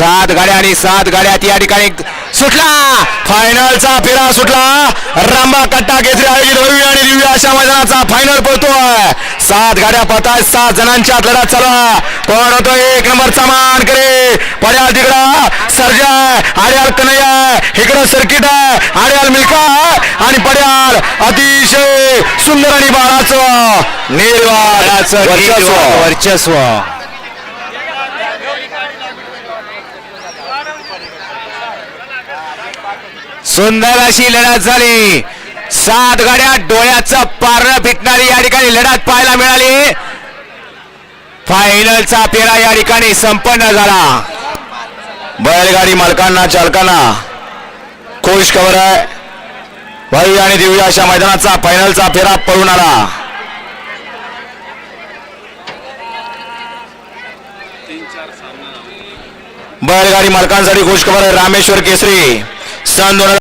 सात गाड्या आणि सात गाड्या या ठिकाणी सुटला. फायनलचा फेरा सुटला. रांबा कट्टा केसरी आयोजित भव्य आणि दिव्य अशा मैदानाचा फायनल पळतोय. सात गाड्या पळताय सात जणांच्या लढा चालू. कोण होतो? एक नंबरचा मान करे. पड्याल तिकडा. सर्जा. आड्याल कन्हैया. इकडं सर्किट आहे. आड्याल मिल्का आणि पड्याल अतिशय सुंदर आणि बाळाचं निर्वाळाचं वर्चस्व. वर्चस्व. सुंदर अशी लढत झाली. सात गाड्या डोळ्याचं पारणं फिटणारी या ठिकाणी लढत पाहायला मिळाली. फायनलचा फेरा या ठिकाणी संपन्न झाला. बैलगाडी मालकांना चालकांना खुश खबर आहे. भाई आणि दिव्या अशा मैदानाचा फायनलचा फेरा पळून आला. बैलगाडी मालकांसाठी घोषखबर रामेश्वर केसरी सन दोन